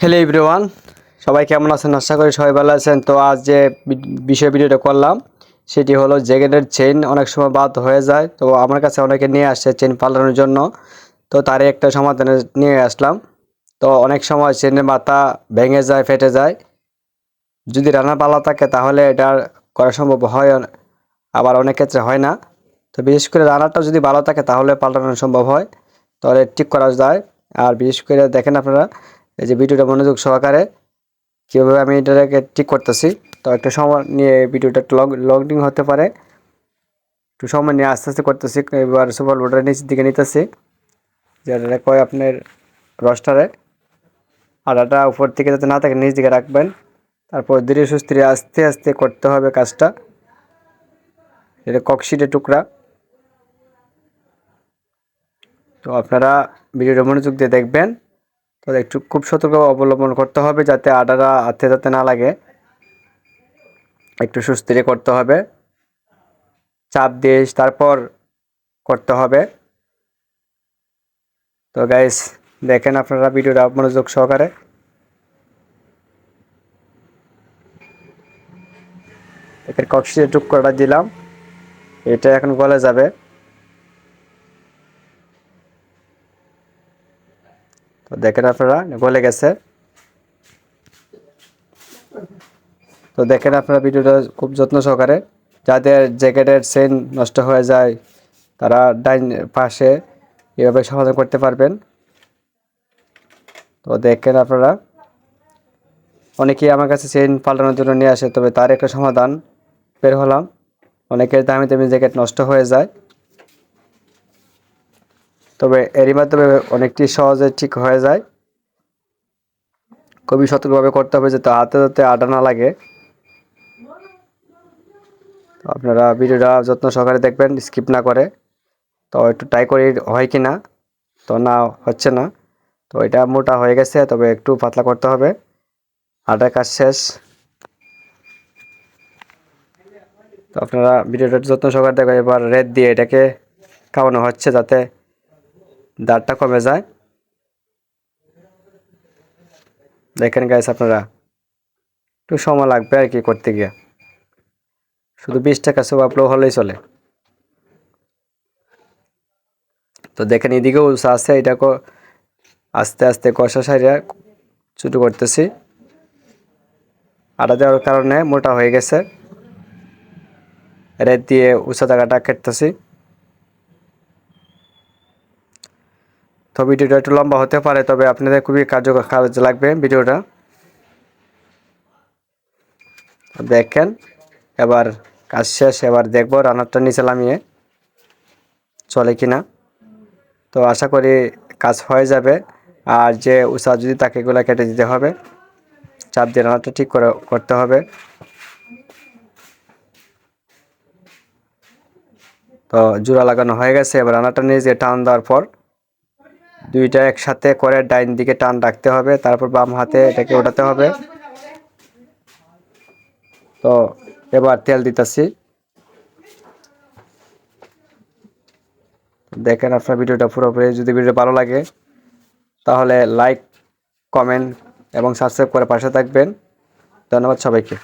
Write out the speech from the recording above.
Hello everyone সবাই কেমন আছেন? আশা করি সবাই ভালো আছেন। তো আজ যে বিষয় ভিডিওটা করলাম, সেটি হলো জ্যাকেটের চেইন অনেক সময় বাদ হয়ে যায়। তো আমার কাছে অনেকে নিয়ে আসছে চেন পাল্টানোর জন্য। তো তারই একটা সমাধানে নিয়ে আসলাম। তো অনেক সময় চেনের মাথা ভেঙে যায়, ফেটে যায়। যদি রান্না পালা থাকে, তাহলে এটা করা সম্ভব হয় আবার অনেক ক্ষেত্রে হয় না। তো বিশেষ করে রান্নাটা যদি ভালো থাকে, তাহলে পাল্টানো সম্ভব হয়। তাহলে ঠিক করা যায়। আর বিশেষ করে দেখেন আপনারা এই যে ভিডিওটা মনোযোগ সহকারে কীভাবে আমি এটাকে ঠিক করতেছি, তো একটা সময় নিয়ে ভিডিওটা একটু লং হতে পারে। একটু সময় নিয়ে আস্তে আস্তে করতেছি, এবার সুপার লোডার নিচের দিকে নিতেছি, যেটা কয় আপনার রস্টারে আটাটা উপর থেকে যাতে না থাকে, নিচ দিকে রাখবেন। তারপর ধীরে সুস্থিরে আস্তে আস্তে করতে হবে কাজটা। এটা ককশিটের টুকরা। তো আপনারা ভিডিওটা মনোযোগ দিয়ে দেখবেন। তো একটু খুব সতর্ক অবলম্বন করতে হবে যাতে আটাটা হাতে যাতে না লাগে। একটু সুস্থিরে করতে হবে। চাপ দিয়ে তারপর করতে হবে। তো গাইস দেখেন আপনারা ভিডিওটা মনোযোগ সহকারে। এখানে টুক টুকরোটা দিলাম। এটা এখন গলে যাবে। তো দেখেন আপনারা, গলে গেছে। তো দেখেন আপনারা ভিডিওটা খুব যত্ন সহকারে। যাদের জ্যাকেটের চেন নষ্ট হয়ে যায়, তারা ডাইন পাশে এভাবে সমাধান করতে পারবেন। তো দেখেন আপনারা, অনেকেই আমার কাছে চেন পাল্টানোর জন্য নিয়ে আসে, তবে তার একটা সমাধান বের হলাম। অনেকের দামি দামি জ্যাকেট নষ্ট হয়ে যায়। তবে এরই মাধ্যমে অনেকটি সহজে ঠিক হয়ে যায়। খুবই সতর্কভাবে করতে হবে যাতে হাতে যাতে আটা না লাগে। আপনারা ভিডিওটা যত্ন সহকারে দেখবেন, স্কিপ না করে। তো একটু ট্রাই করি হয় কি না, তো না হচ্ছে না। তো এটা মোটা হয়ে গেছে, তবে একটু পাতলা করতে হবে। আটার কাজ শেষ। তো আপনারা ভিডিওটা যত্ন সহকারে দেখবেন, এবার রেড দিয়ে এটাকে খাওয়ানো হচ্ছে যাতে দাঁড়টা কমে যায়। দেখেন গাইস আপনারা, একটু সময় লাগবে আর কি করতে গিয়ে। শুধু বিশ টাকা সব আপলোড হলেই চলে। তো দেখেন এদিকেও আছে, এটাকে আস্তে আস্তে কষা সাইডে ছোটো করতেছি। আটা দেওয়ার কারণে মোটা হয়ে গেছে। রেত দিয়ে উঁচা জায়গাটা কেটতেছি। তো ভিডিওটা একটু লম্বা হতে পারে, তবে আপনাদের খুবই কার্যকর কাজ লাগবে ভিডিওটা। দেখেন, এবার কাজ শেষ, এবার দেখব রান্নারটা নিচে নামিয়ে চলে কিনা। তো আশা করি কাজ হয়ে যাবে, আর যে উষা যদি তাকে এগুলো কেটে দিতে হবে, চাপ দিয়ে রান্নাটা ঠিক করে করতে হবে। তো জোড়া লাগানো হয়ে গেছে, এবার রান্নাটা নিয়ে যে টান দেওয়ার পর দুইটা একসাথে করে ডাইন দিকে টান রাখতে হবে, তারপর বাম হাতে এটাকে ওঠাতে হবে। তো এবার তেল দিতেছি। দেখেন আপনার ভিডিওটা পুরোপুরি, যদি ভিডিও ভালো লাগে, তাহলে লাইক, কমেন্ট এবং সাবস্ক্রাইব করে পাশে থাকবেন। ধন্যবাদ সবাইকে।